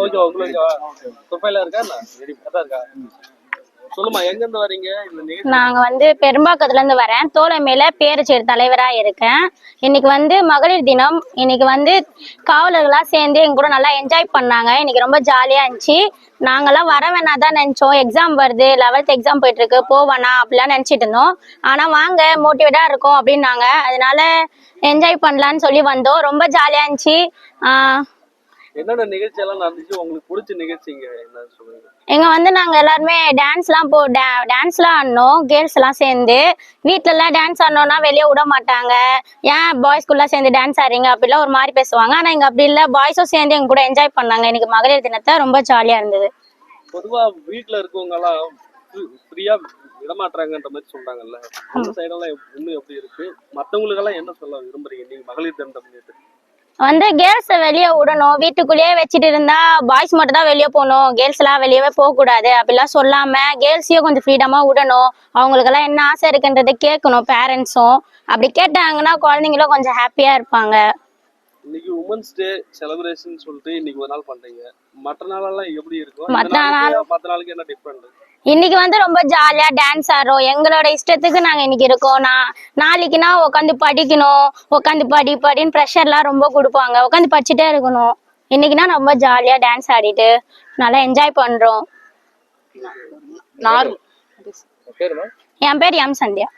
ஓகேவா உங்களுக்கு இருக்கா என்ன? இருக்கா? சொல்லுமா எங்க இருந்து வரீங்க நாங்க வந்து பெரும்பாக்கத்துல இருந்து வரேன். தோழமையில பேரச்சேர் தலைவரா இருக்கேன். இன்னைக்கு வந்து மகளிர் தினம். இன்னைக்கு வந்து காவலர்களா சேர்ந்து எங்க கூட நல்லா என்ஜாய் பண்ணாங்க. இன்னைக்கு ரொம்ப ஜாலியா இருந்துச்சு. நாங்கெல்லாம் வர வேணா தான் நினைச்சோம். எக்ஸாம் வருது. லெவல்த் எக்ஸாம் போயிட்டு இருக்கு போவேணா அப்படிலாம் நினைச்சிட்டு இருந்தோம். ஆனா வாங்க மோட்டிவேட்டா இருக்கும் அப்படின்னாங்க. அதனால என்ஜாய் பண்ணலான்னு சொல்லி வந்தோம். ரொம்ப ஜாலியா இருந்துச்சு. என்னென்ன நிகழ்ச்சி எல்லாம் நடந்துச்சு? உங்களுக்கு பிடிச்ச நிகழ்ச்சிங்க என்ன சொல்லுங்க? இங்க வந்து நாங்க எல்லாருமே டான்ஸ்லாம் போ டான்ஸ்லாம் ஆடினோம் கேர்ள்ஸ் எல்லாம் சேர்ந்து. வீட்ல எல்லாம் டான்ஸ் ஆடினோம்னா வெளியே விட மாட்டாங்க. ஏன் பாய்ஸ்குள்ள சேர்ந்து டான்ஸ் ஆடுறீங்க? அப்படிலாம் ஒரு மாதிரி பேசுவாங்க. ஆனா இங்க அப்படி இல்ல. பாய்ஸும் சேர்ந்து எங்க கூட என்ஜாய் பண்ணாங்க. இன்னைக்கு மகளிர் தினத்தை ரொம்ப ஜாலியா இருந்தது. பொதுவா வீட்ல இருக்கவங்க எல்லாம் ஃப்ரீயா விடமாட்டாங்கன்ற மாதிரி சொல்றாங்கல்ல. அந்த சைடெல்லாம் இன்னும் எப்படி இருக்கு? மத்தவங்களுக்கு எல்லாம் என்ன சொல்ல விரும்புறீங்க? நீங்க மகளிர் தினம் முன்னிட்டு வந்து கேர்ள்ஸை வெளியே விடணும். வீட்டுக்குள்ளேயே வச்சுட்டு இருந்தா பாய்ஸ் மட்டும் தான் வெளியே போகணும். கேர்ள்ஸ் எல்லாம் வெளியவே போக கூடாது. அப்படிலாம் சொல்லாம கேர்ள்ஸையும் கொஞ்சம் ஃப்ரீடமா விடணும். அவங்களுக்கெல்லாம் என்ன ஆசை இருக்குன்றதை கேட்கணும் பேரண்ட்ஸும் அப்படி கேட்டாங்கன்னா குழந்தைங்களும் கொஞ்சம் ஹாப்பியா இருப்பாங்க. இன்னைக்கு உமன்ஸ் டே செலிப்ரேஷன் சொல்லிட்டு இன்னைக்கு ஒரு நாள் பண்றீங்க. மற்ற நாளெல்லாம் எப்படி இருக்கும்? இந்த நாளுக்கு மற்ற நாளுக்கு என்ன டிஃபரெண்ட் இன்னைக்கு வந்து ரொம்ப ஜாலியா டான்ஸ் ஆடுறோம். எங்களோட இஷ்டத்துக்கு நாங்க இன்னைக்கு இருக்கோம். நான் நாளைக்குனா உட்காந்து படிக்கணும். உட்காந்து படி படின்னு ப்ரெஷர்லாம் ரொம்ப கொடுப்பாங்க. உட்காந்து படிச்சுட்டே இருக்கணும். இன்னைக்குனா ரொம்ப ஜாலியா டான்ஸ் ஆடிட்டு நல்லா என்ஜாய் பண்றோம். என் பேர் எம் சந்தியா.